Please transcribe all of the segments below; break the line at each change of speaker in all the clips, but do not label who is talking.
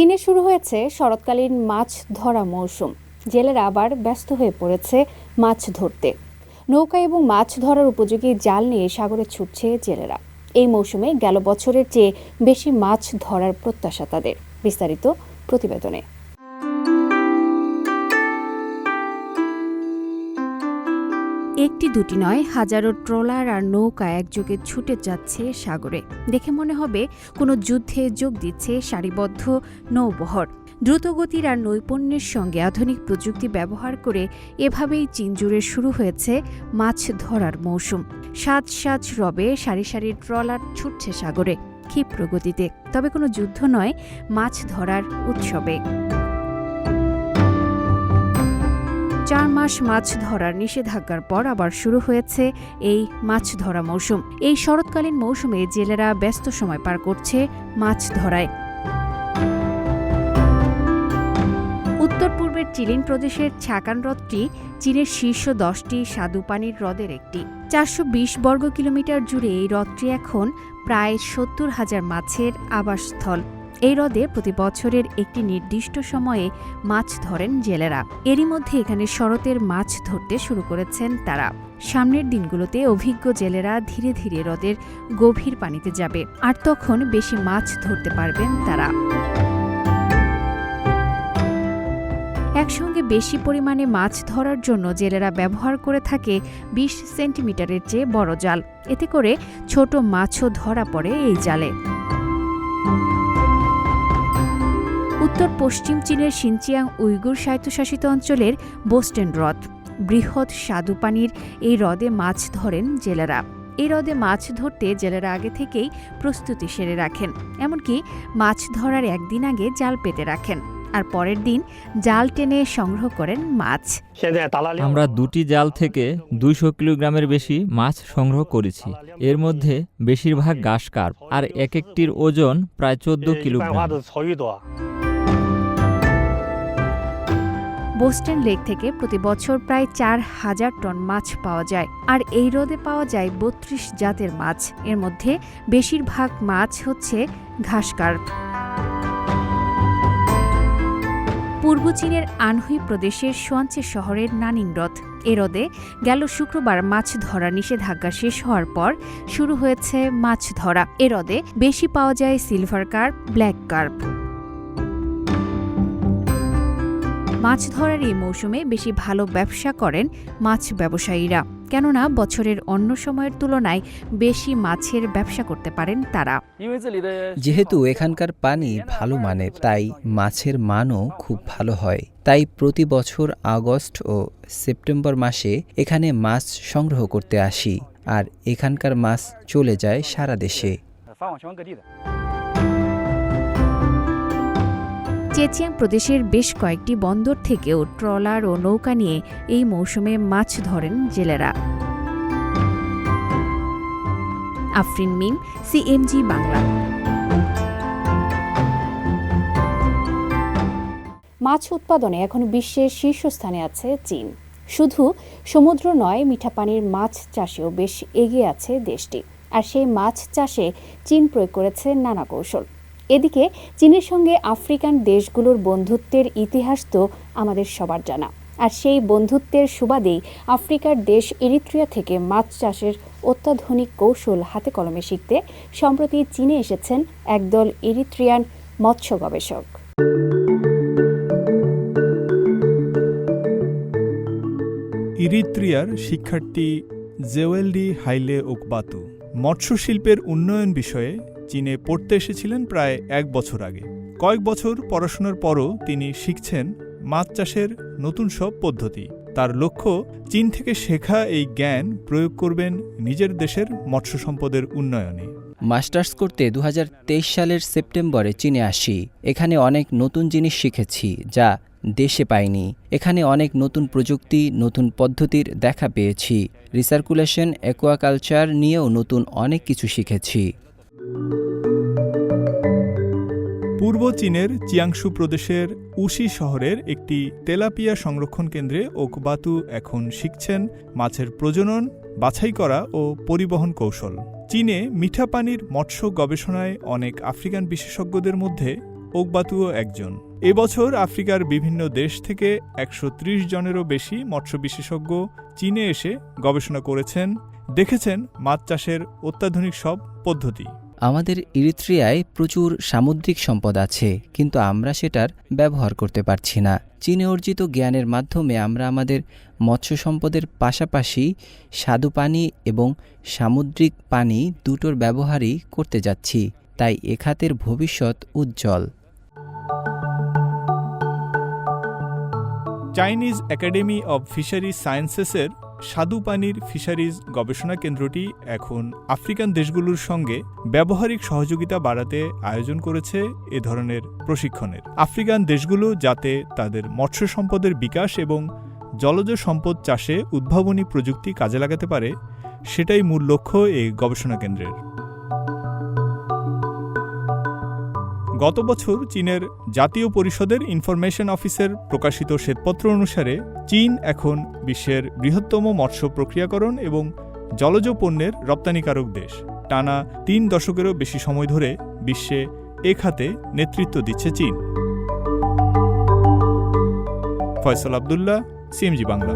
চীনে শুরু হয়েছে শরৎকালীন মাছ ধরা মৌসুম। জেলেরা আবার ব্যস্ত হয়ে পড়েছে মাছ ধরতে। নৌকা এবং মাছ ধরার উপযোগী জাল নিয়ে সাগরে ছুটছে জেলেরা। এই মৌসুমে গেল বছরের চেয়ে বেশি মাছ ধরার প্রত্যাশা তাদের। বিস্তারিত প্রতিবেদনে। একটি দুটি নয়, হাজারো ট্রলার আর নৌকা একযোগে ছুটে যাচ্ছে সাগরে। দেখে মনে হবে কোনো যুদ্ধে যোগ দিচ্ছে সারিবদ্ধ নৌবহর। দ্রুতগতির আর নৈপুণ্যের সঙ্গে আধুনিক প্রযুক্তি ব্যবহার করে এভাবেই চীন জুড়ে শুরু হয়েছে মাছ ধরার মৌসুম। সাজ সাজ রবে সারি সারি ট্রলার ছুটছে সাগরে ক্ষিপ্র গতিতে তবে কোনো যুদ্ধ নয়, মাছ ধরার উৎসবে। চার মাস মাছ ধরার নিষেধাজ্ঞার পর আবার শুরু হয়েছে এই মাছ ধরা মৌসুম। এই শরৎকালীন মৌসুমে জেলেরা ব্যস্ত সময় পার করছে মাছ ধরায়। উত্তর পূর্বের চিলিন প্রদেশের ছাকান হ্রদটি চীনের শীর্ষ দশটি স্বাদুপানির হ্রদের একটি। চারশো বিশ বর্গ কিলোমিটার জুড়ে এই হ্রদটি এখন প্রায় সত্তর হাজার মাছের আবাসস্থল। এই হ্রদে প্রতি বছরের একটি নির্দিষ্ট সময়ে মাছ ধরেন জেলেরা। এরই মধ্যে এখানে শরতের মাছ ধরতে শুরু করেছেন তারা। সামনের দিনগুলোতে অভিজ্ঞ জেলেরা ধীরে ধীরে হ্রদের গভীর পানিতে যাবে, আর তখন বেশি মাছ ধরতে পারবেন তারা। একসঙ্গে বেশি পরিমাণে মাছ ধরার জন্য জেলেরা ব্যবহার করে থাকে বিশ সেন্টিমিটারের চেয়ে বড় জাল। এতে করে ছোট মাছও ধরা পড়ে এই জালে। উত্তর পশ্চিম চীনের সিনচিয়াং উইগুর স্বায়ত্তশাসিত অঞ্চলের বোস্টেন হ্রদ। বৃহৎ স্বাদুপানির এই হ্রদে মাছ ধরেন জেলেরা। এই হ্রদে মাছ ধরতে জেলেরা আগে থেকেই প্রস্তুতি সেরে রাখেন। এমনকি মাছ ধরার একদিন আগে জাল পেতে রাখেন আর পরের দিন জাল টেনে সংগ্রহ করেন মাছ।
আমরা দুটি জাল থেকে দুইশো কিলোগ্রামের বেশি মাছ সংগ্রহ করেছি। এর মধ্যে বেশিরভাগ গাছ কার্প আর এক একটির ওজন প্রায় চোদ্দ কিলোগ্রাম।
বোস্টেন লেক থেকে প্রতি বছর প্রায় চার হাজার টন মাছ পাওয়া যায়। আর এই হ্রদে পাওয়া যায় বত্রিশ জাতের মাছ। এর মধ্যে বেশিরভাগ মাছ হচ্ছে ঘাসকার্প পূর্ব চীনের আনহুই প্রদেশের সোয়াঞ্চে শহরের নানিং হ্রদ এ হ্রদে গেল শুক্রবার মাছ ধরা নিষেধাজ্ঞা শেষ হওয়ার পর শুরু হয়েছে মাছ ধরা। এ হ্রদে বেশি পাওয়া যায় সিলভার কার্প, ব্ল্যাক কার্প। মাছ ধরার এই মৌসুমে বেশি ভালো ব্যবসা করেন মাছ ব্যবসায়ীরা। কেননা বছরের অন্য সময়ের তুলনায় বেশি মাছের ব্যবসা করতে পারেন তারা।
যেহেতু এখানকার পানি ভালো মানের, তাই মাছের মানও খুব ভালো হয়। তাই প্রতি বছর আগস্ট ও সেপ্টেম্বর মাসে এখানে মাছ সংগ্রহ করতে আসি। আর এখানকার মাছ চলে যায় সারা দেশে।
চেচিয়াং প্রদেশের বেশ কয়েকটি বন্দর থেকেও ট্রলার ও নৌকা নিয়ে এই মৌসুমে মাছ ধরেন জেলেরা। আফরিন মিম, সিএমজি বাংলা। মাছ উৎপাদনে এখন বিশ্বের শীর্ষস্থানে আছে চীন। শুধু সমুদ্র নয় মিঠা পানির মাছ চাষেও বেশ এগিয়ে আছে দেশটি। আর সেই মাছ চাষে চীন প্রয়োগ করেছে নানা কৌশল। এদিকে চীনের সঙ্গে আফ্রিকান দেশগুলোর বন্ধুত্বের ইতিহাস তো আমাদের সবার জানা। আর সেই বন্ধুত্বের সুবাদেই আফ্রিকার দেশ এরিত্রিয়া থেকে মাছ চাষের অত্যাধুনিক কৌশল হাতে কলমে শিখতে সম্প্রতি চীনে এসেছেন একদল এরিত্রিয়ান মৎস্য গবেষক।
ইরিত্রিয়ার শিক্ষার্থী জেওয়েলডি হাইলে ওকবাতু মৎস্য শিল্পের উন্নয়ন বিষয়ে চীনে পড়তে এসেছিলেন প্রায় এক বছর আগে। কয়েক বছর পড়াশোনার পরও তিনি শিখছেন মাছ চাষের নতুন সব পদ্ধতি। তার লক্ষ্য, চীন থেকে শেখা এই জ্ঞান প্রয়োগ করবেন নিজের দেশের মৎস্য সম্পদের উন্নয়নে।
মাস্টার্স করতে দু হাজার তেইশ সালের সেপ্টেম্বরে চীনে আসি। এখানে অনেক নতুন জিনিস শিখেছি যা দেশে পাইনি। এখানে অনেক নতুন প্রযুক্তি, নতুন পদ্ধতির দেখা পেয়েছি। রিসার্কুলেশন, অ্যাকোয়াকালচার নিয়েও নতুন অনেক কিছু শিখেছি।
পূর্ব চীনের চিয়াংশু প্রদেশের উশি শহরের একটি তেলাপিয়া সংরক্ষণ কেন্দ্রে ওকবাতু এখন শিখছেন মাছের প্রজনন, বাছাই করা ও পরিবহন কৌশল। চীনে মিঠা পানির মৎস্য গবেষণায় অনেক আফ্রিকান বিশেষজ্ঞদের মধ্যে ওকবাতুও একজন। এবছর আফ্রিকার বিভিন্ন দেশ থেকে একশো ত্রিশ জনেরও বেশি মৎস্য বিশেষজ্ঞ চীনে এসে গবেষণা করেছেন, দেখেছেন মাছ চাষের অত্যাধুনিক সব পদ্ধতি।
আমাদের ইরিত্রিয়ায় প্রচুর সামুদ্রিক সম্পদ আছে, কিন্তু আমরা সেটার ব্যবহার করতে পারছি না। চীনে অর্জিত জ্ঞানের মাধ্যমে আমরা আমাদের মৎস্য সম্পদের পাশাপাশি স্বাদু পানি এবং সামুদ্রিক পানি দুটোর ব্যবহারই করতে যাচ্ছি, তাই এ খাতের ভবিষ্যৎ উজ্জ্বল।
চাইনিজ একাডেমি অব ফিশারি সায়েন্সেসের স্বাদু পানির ফিশারিজ গবেষণা কেন্দ্রটি এখন আফ্রিকান দেশগুলোর সঙ্গে ব্যবহারিক সহযোগিতা বাড়াতে আয়োজন করেছে এ ধরনের প্রশিক্ষণের। আফ্রিকান দেশগুলো যাতে তাদের মৎস্য সম্পদের বিকাশ এবং জলজ সম্পদ চাষে উদ্ভাবনী প্রযুক্তি কাজে লাগাতে পারে, সেটাই মূল লক্ষ্য এই গবেষণা কেন্দ্রের। গত বছর চীনের জাতীয় পরিষদের ইনফরমেশন অফিসের প্রকাশিত শ্বেতপত্র অনুসারে চীন এখন বিশ্বের বৃহত্তম মৎস্য প্রক্রিয়াকরণ এবং জলজ পণ্যের রপ্তানিকারক দেশ। টানা তিন দশকেরও বেশি সময় ধরে বিশ্বে এ খাতে নেতৃত্ব দিচ্ছে চীন। ফয়সাল আবদুল্লাহ, সিএমজি বাংলা।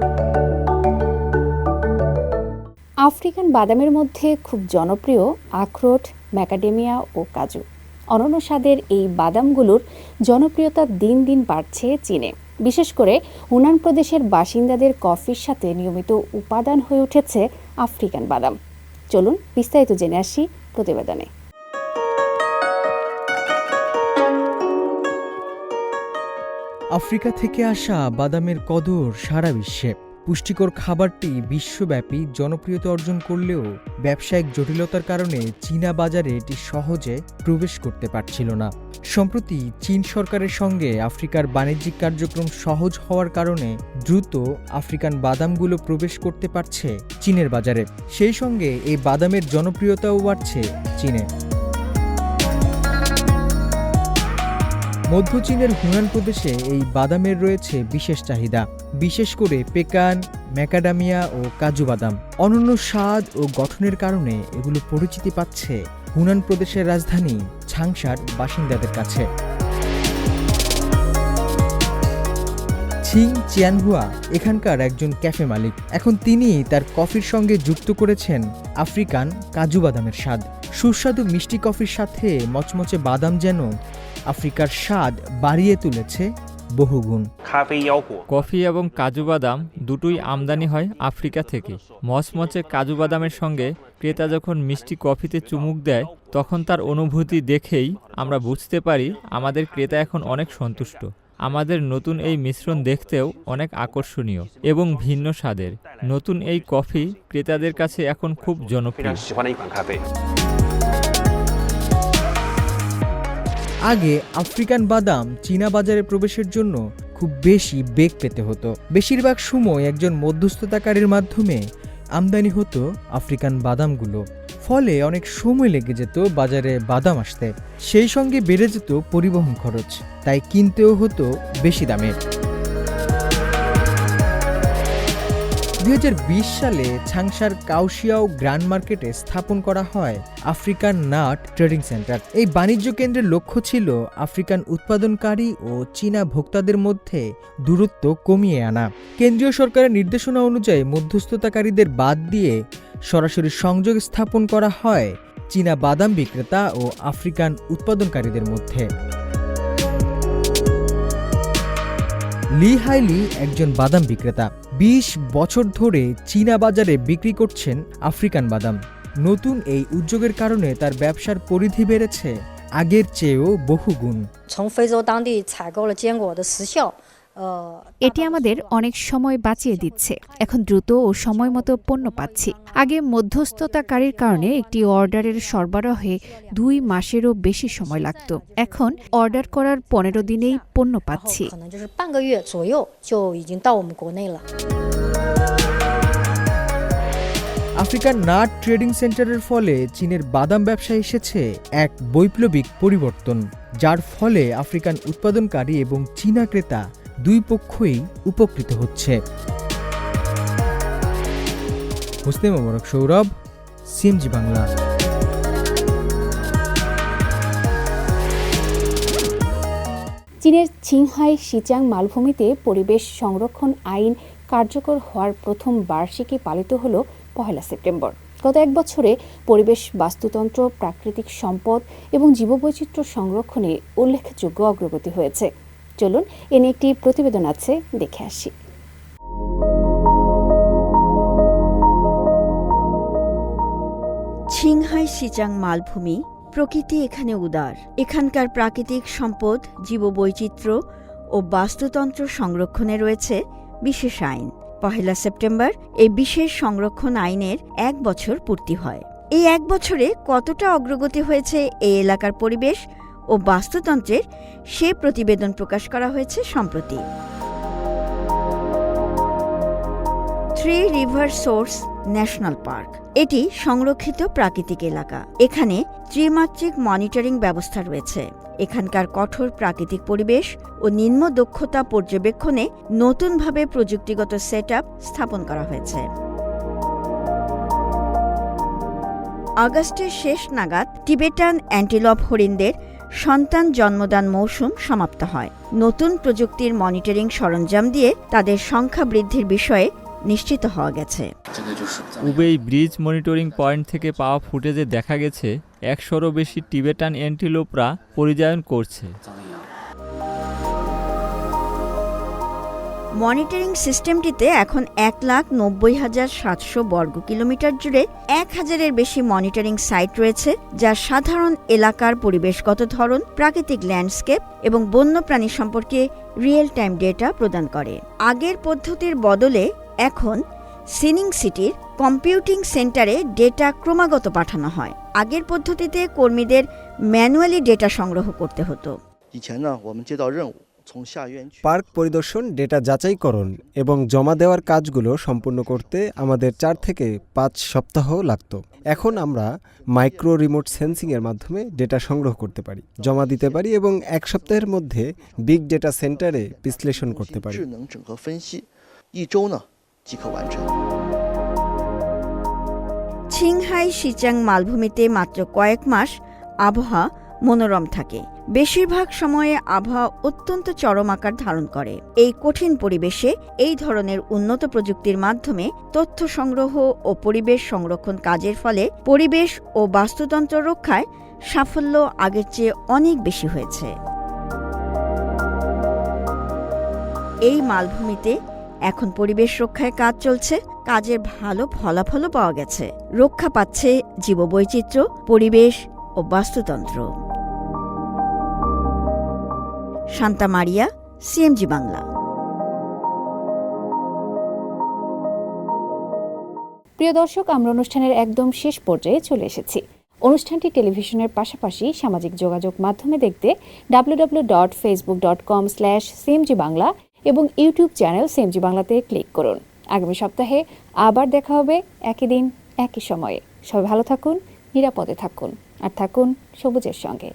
আফ্রিকান বাদামের মধ্যে খুব জনপ্রিয় আখরোট, ম্যাকাডেমিয়া ও কাজু। অনন্য স্বাদের এই বাদামগুলোর জনপ্রিয়তা দিন দিন বাড়ছে চীনে। বিশেষ করে হুনান প্রদেশের বাসিন্দাদের কফির সাথে নিয়মিত উপাদান হয়ে উঠেছে আফ্রিকান বাদাম। চলুন বিস্তারিত জেনে আসি প্রতিবেদনে।
আফ্রিকা থেকে আসা বাদামের কদর সারা বিশ্বে। পুষ্টিকর খাবারটি বিশ্বব্যাপী জনপ্রিয়তা অর্জন করলেও ব্যবসায়িক জটিলতার কারণে চীনা বাজারে এটি সহজে প্রবেশ করতে পারছিল না। সম্প্রতি চীন সরকারের সঙ্গে আফ্রিকার বাণিজ্যিক কার্যক্রম সহজ হওয়ার কারণে দ্রুত আফ্রিকান বাদামগুলো প্রবেশ করতে পারছে চীনের বাজারে। সেই সঙ্গে এই বাদামের জনপ্রিয়তাও বাড়ছে চীনে। মধ্য চীনের হুনান প্রদেশে এই বাদামের রয়েছে বিশেষ চাহিদা, বিশেষ করে পেকান, ম্যাকাডামিয়া ও কাজু বাদাম। অনন্য স্বাদ ও গঠনের কারণে এগুলো পরিচিতি পাচ্ছে হুনান প্রদেশের রাজধানী ছাংসার বাসিন্দাদের কাছে। ছিং চিয়ানহুয়া এখানকার একজন ক্যাফে মালিক। এখন তিনি তার কফির সঙ্গে যুক্ত করেছেন আফ্রিকান কাজু বাদামের স্বাদ। সুস্বাদু মিষ্টি কফির সাথে মচমচে বাদাম যেন আফ্রিকার স্বাদ বাড়িয়ে তুলেছে বহুগুণ।
কফি এবং কাজু বাদাম দুটোই আমদানি হয় আফ্রিকা থেকে। মচমচে কাজু বাদামের সঙ্গে ক্রেতা যখন মিষ্টি কফিতে চুমুক দেয় তখন তার অনুভূতি দেখেই আমরা বুঝতে পারি আমাদের ক্রেতা এখন অনেক সন্তুষ্ট। আমাদের নতুন এই মিশ্রণ দেখতেও অনেক আকর্ষণীয় এবং ভিন্ন স্বাদের। নতুন এই কফি ক্রেতাদের কাছে এখন খুব জনপ্রিয়।
আগে আফ্রিকান বাদাম চীনা বাজারে প্রবেশের জন্য খুব বেশি বেগ পেতে হতো। বেশিরভাগ সময় একজন মধ্যস্থতাকারীর মাধ্যমে আমদানি হতো আফ্রিকান বাদামগুলো। ফলে অনেক সময় লেগে যেত বাজারে বাদাম আসতে। সেই সঙ্গে বেড়ে যেত পরিবহন খরচ। তাই কিনতেও হতো বেশি দামে। দু হাজার বিশ সালে ছাংসার কাউশিয়াও গ্র্যান্ড মার্কেটে স্থাপন করা হয় আফ্রিকান নাট ট্রেডিং সেন্টার। এই বাণিজ্য কেন্দ্রের লক্ষ্য ছিল আফ্রিকান উৎপাদনকারী ও চীনা ভোক্তাদের মধ্যে দূরত্ব কমিয়ে আনা। কেন্দ্রীয় সরকারের নির্দেশনা অনুযায়ী মধ্যস্থতাকারীদের বাদ দিয়ে সরাসরি সংযোগ স্থাপন করা হয় চীনা বাদাম বিক্রেতা ও আফ্রিকান উৎপাদনকারীদের মধ্যে। লি হাইলি একজন বাদাম বিক্রেতা। বিশ বছর ধরে চীনা বাজারে বিক্রি করছেন আফ্রিকান বাদাম। নতুন এই উদ্যোগের কারণে তার ব্যবসার পরিধি বেড়েছে আগের চেয়েও বহুগুণ।
এটি আমাদের অনেক সময় বাঁচিয়ে দিচ্ছে। এখন দ্রুত ও সময় মতো পণ্য পাচ্ছি। আগে মধ্যস্থতাকারীর কারণে একটি অর্ডারের সরবরাহে দুই মাসেরও বেশি সময় লাগত। এখন অর্ডার করার পনেরো দিনেই পণ্য পাচ্ছি।
আফ্রিকার নাট ট্রেডিং সেন্টারের ফলে চীনের বাদাম ব্যবসায় এসেছে এক বৈপ্লবিক পরিবর্তন, যার ফলে আফ্রিকান উৎপাদনকারী এবং চীনা ক্রেতা দুই পক্ষই উপকৃত হচ্ছে। হোসনে মোবারক সৌরভ, সিএমজি বাংলা।
চীনের ছিংহাই সিচাং মালভূমিতে পরিবেশ সংরক্ষণ আইন কার্যকর হওয়ার প্রথম বার্ষিকী পালিত হল পহেলা সেপ্টেম্বর। গত এক বছরে পরিবেশ বাস্তুতন্ত্র, প্রাকৃতিক সম্পদ এবং জীববৈচিত্র্য সংরক্ষণে উল্লেখযোগ্য অগ্রগতি হয়েছে। চলুন, এ নিয়ে একটি প্রতিবেদন আছে, দেখে আসি।
ছিংহাই সিচাং মালভূমি, প্রকৃতি এখানে উদার। এখানকার প্রাকৃতিক সম্পদ, জীববৈচিত্র্য ও বাস্তুতন্ত্র সংরক্ষণে রয়েছে বিশেষ আইন। পহেলা সেপ্টেম্বর এই বিশেষ সংরক্ষণ আইনের এক বছর পূর্তি হয়। এই এক বছরে কতটা অগ্রগতি হয়েছে এই এলাকার পরিবেশ ও বাস্তুতন্ত্রের সে প্রতিবেদন প্রকাশ করা হয়েছে সম্প্রতি। Three River Source National Park. এটি সংরক্ষিত প্রাকৃতিক এলাকা। এখানে ত্রিমাত্রিক মনিটরিং ব্যবস্থা রয়েছে। এখানকার কঠোর প্রাকৃতিক পরিবেশ ও নিম্ন দক্ষতা পর্যবেক্ষণে নতুনভাবে প্রযুক্তিগত সেট স্থাপন করা হয়েছে। আগস্টের শেষ নাগাদ টিবেটান অ্যান্টিলপ হরিণদের সন্তান জন্মদান মৌসুম সমাপ্ত হয়। নতুন প্রযুক্তির মনিটরিং সরঞ্জাম দিয়ে তাদের সংখ্যা বৃদ্ধির বিষয়ে নিশ্চিত হওয়া গেছে।
উবেই ব্রিজ মনিটরিং পয়েন্ট থেকে পাওয়া ফুটেজে দেখা গেছে, একশোরও বেশি টিবেটান অ্যান্টিলোপরা পরিযায়ন করছে।
মনিটরিং সিস্টেমটিতে এখন এক লাখ নব্বই হাজার সাতশো বর্গ কিলোমিটার জুড়ে এক হাজারের বেশি মনিটরিং সাইট রয়েছে যা সাধারণ এলাকার পরিবেশগত ধরন প্রাকৃতিক ল্যান্ডস্কেপ এবং বন্যপ্রাণী সম্পর্কে রিয়েল টাইম ডেটা প্রদান করে আগের পদ্ধতির বদলে এখন সিনিং সিটির কম্পিউটিং সেন্টারে ডেটা ক্রমাগত পাঠানো হয় আগের পদ্ধতিতে কর্মীদের ম্যানুয়ালি ডেটা সংগ্রহ করতে হতো
以前呢，我们接到任务，从下院去
পার্ক পরিদর্শন ডেটা যাচাইকরণ এবং জমা দেওয়ার কাজগুলো সম্পূর্ণ করতে আমাদের চার থেকে পাঁচ সপ্তাহ লাগত। এখন আমরা মাইক্রো রিমোট সেন্সিংয়ের মাধ্যমে ডেটা সংগ্রহ করতে পারি জমা দিতে পারি এবং এক সপ্তাহের মধ্যে বিগ ডেটা সেন্টারে বিশ্লেষণ করতে পারি।
ছিংহাই সিচাং মালভূমিতে মাত্র কয়েক মাস আবহাওয়া মনোরম থাকে। বেশিরভাগ সময়ে আবহাওয়া অত্যন্ত চরম আকার ধারণ করে। এই কঠিন পরিবেশে এই ধরনের উন্নত প্রযুক্তির মাধ্যমে তথ্য সংগ্রহ ও পরিবেশ সংরক্ষণ কাজের ফলে পরিবেশ ও বাস্তুতন্ত্র রক্ষায় সাফল্য আগের চেয়ে অনেক বেশি হয়েছে। এই মালভূমিতে এখন পরিবেশ রক্ষায় কাজ চলছে, কাজের ভালো ফলাফলও পাওয়া গেছে। রক্ষা পাচ্ছে জীববৈচিত্র্য, পরিবেশ ও বাস্তুতন্ত্র। শান্তা মারিয়া, সিএমজি বাংলা।
প্রিয় দর্শক, আমরা অনুষ্ঠানের একদম শেষ পর্যায়ে চলে এসেছি। অনুষ্ঠানটি টেলিভিশনের পাশাপাশি সামাজিক যোগাযোগ মাধ্যমে দেখতে সিএমজি বাংলা এবং ইউটিউব চ্যানেল সিএমজি বাংলাতে ক্লিক করুন। আগামী সপ্তাহে আবার দেখা হবে একই দিন, একই সময়ে। সবাই ভালো থাকুন, নিরাপদে থাকুন। আর থাকুন সবুজের সঙ্গে।